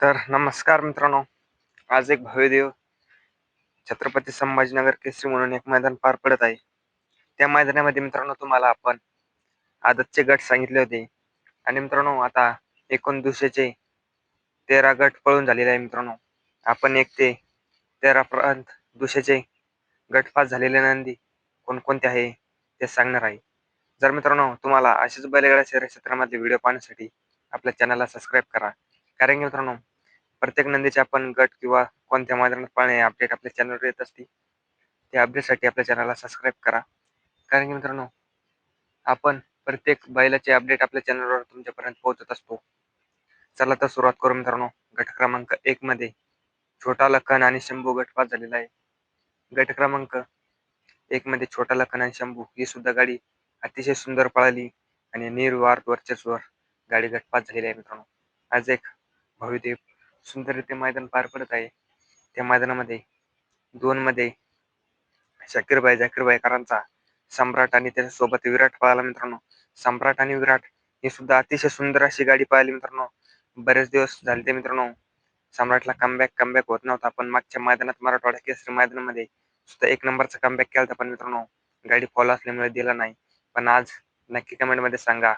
तर नमस्कार मित्रांनो. आज एक भव्यदेव छत्रपती संभाजीनगर केसरी म्हणून एक मैदान पार पडत आहे. त्या मैदानामध्ये मित्रांनो तुम्हाला आपण आदतचे गट सांगितले होते. आणि मित्रांनो आता एकूण दिवसाचे तेरा गट पळून झालेले आहे मित्रांनो. आपण एक ते तेरा पर्यंत दुसऱ्याचे गटपास झालेले नंदी कोणकोणते आहे ते सांगणार आहे. जर मित्रांनो तुम्हाला असेच बैलगाड्या शहर क्षेत्रामधले व्हिडिओ पाहण्यासाठी आपल्या चॅनलला सबस्क्राईब करा. कारण की मित्रांनो प्रत्येक नंदीचे आपण गट किंवा कोणत्या मैदानात पाळणे अपडेट आपल्या चॅनलवर येत असते त्या अपडेटसाठी आपल्या चॅनलला सबस्क्राईब करा. कारण की मित्रांनो आपण प्रत्येक बैलाचे अपडेट आपल्या चॅनलवर तुमच्यापर्यंत पोहोचत असतो. चला तर सुरुवात करू मित्रांनो. गट क्रमांक एक मध्ये छोटा लखन आणि शंभू गटपात झालेला आहे. गट क्रमांक एक मध्ये छोटा लखन आणि शंभू ही सुद्धा गाडी अतिशय सुंदर पळाली आणि निर्वार वर्चस्वर गाडी गटपात झालेली आहे मित्रांनो. आज एक भव्यदेव सुंदररीत्या मैदान पार पडत आहे. त्या मैदानामध्ये दोन मध्ये शाकीरबाई जाकीरबाईकरांचा सम्राट आणि त्याच्या सोबत विराट पळाला मित्रांनो सम्राट आणि विराट ही सुद्धा अतिशय सुंदर अशी गाडी पाहिली मित्रांनो. बरेच दिवस झाले ते मित्रांनो सम्राटला कमबॅक कमबॅक होत नव्हता पण मागच्या मैदानात मराठवाडा केसरी मैदानामध्ये सुद्धा एक नंबरचा कमबॅक केला होता पण मित्रांनो गाडी फॉलो असल्यामुळे दिला नाही. पण आज नक्की कमेंटमध्ये सांगा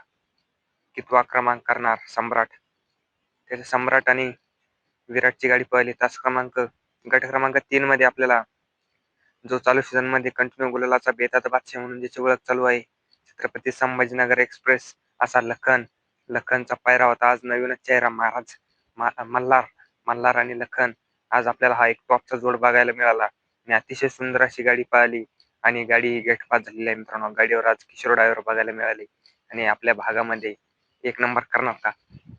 की तू क्रमांक करणार सम्राट. त्याचे सम्राट आणि विराटची गाडी पाहिली तास क्रमांक गट क्रमांक तीन मध्ये आपल्याला जो चालू सीझनमध्ये कंटिन्यू गुलालाचा बेतात बादशाह म्हणून ज्याची ओळख चालू आहे छत्रपती संभाजीनगर एक्सप्रेस असा लखन. लखनचा पायरा होता आज नवीनच चेहरा महाराज मल्हार मल्हार आणि लखन. आज आपल्याला हा एक टॉपचा जोड बघायला मिळाला. आणि अतिशय सुंदर अशी गाडी पळाली आणि गाडी गेट पास झालेली आहे मित्रांनो. गाडीवर आज किशोर ड्रायव्हर बघायला मिळाली. आणि आपल्या भागामध्ये एक नंबर करणार का?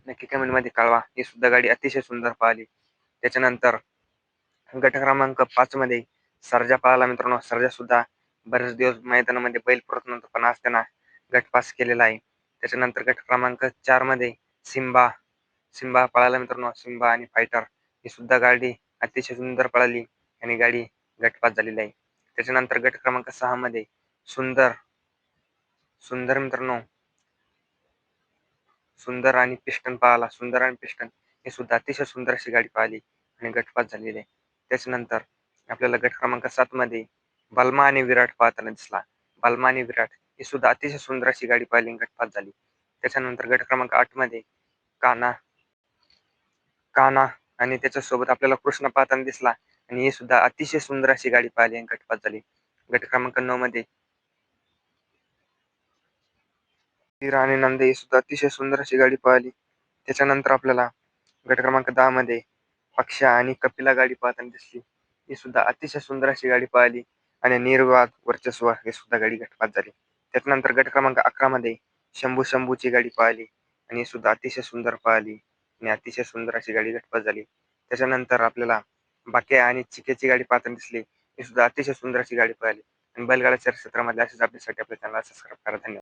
नक्की कमेंटमध्ये कळवा. ही सुद्धा गाडी अतिशय सुंदर पळाली त्याच्यानंतर गट क्रमांक पाच मध्ये सर्जा पळाला मित्रांनो. सर्जा सुद्धा बरेच दिवस मैदानामध्ये बैल पुरत नव्हतं पण आज त्यांना गट पास केलेला आहे. त्याच्यानंतर गट क्रमांक चारमध्ये सिम्बा सिम्बा पळाला मित्रांनो. सिम्बा आणि फायटर ही सुद्धा गाडी अतिशय सुंदर पळाली आणि गाडी गटपास झालेली आहे. त्याच्यानंतर गट क्रमांक सहा मध्ये सुंदर सुंदर मित्रांनो सुंदर आणि पिस्टन पाहिला. सुंदर आणि पिस्टन हे सुद्धा अतिशय सुंदर अशी गाडी पाहिली आणि गटपात झालेली आहे. त्याच्यानंतर आपल्याला गट क्रमांक सात मध्ये बलमा आणि विराट पाहताना दिसला. बलमा आणि विराट ही सुद्धा अतिशय सुंदर अशी गाडी पाहिली गटपात झाली. त्याच्यानंतर गट क्रमांक आठमध्ये काना काना आणि त्याच्यासोबत आपल्याला कृष्ण पाहताना दिसला आणि हे सुद्धा अतिशय सुंदर अशी गाडी पाहिली आणि गटपात झाली. गट क्रमांक नऊ मध्ये आणि नंदे ही सुद्धा अतिशय सुंदर अशी गाडी पाहिली. त्याच्यानंतर आपल्याला गट क्रमांक दहा मध्ये पक्षा आणि कपिला गाडी पाहताना दिसली. ही सुद्धा अतिशय सुंदर अशी गाडी पाहिली आणि निर्वाद वर्चस्व हे सुद्धा गाडी गटपात झाली. त्याच्यानंतर गट क्रमांक अकरा मध्ये शंभू शंभूची गाडी पाहिली आणि ही सुद्धा अतिशय सुंदर पाहिली आणि अतिशय सुंदर अशी गाडी गटपात झाली. त्याच्यानंतर आपल्याला बाक्या आणि चिकेची गाडी पाहताना दिसली. ही सुद्धा अतिशय सुंदर अशी गाडी पाहिली. आणि बैलगाडा क्षेत्रामध्ये असेच अपडेटसाठी आपल्या चॅनलला सबस्क्राईब करा. धन्यवाद.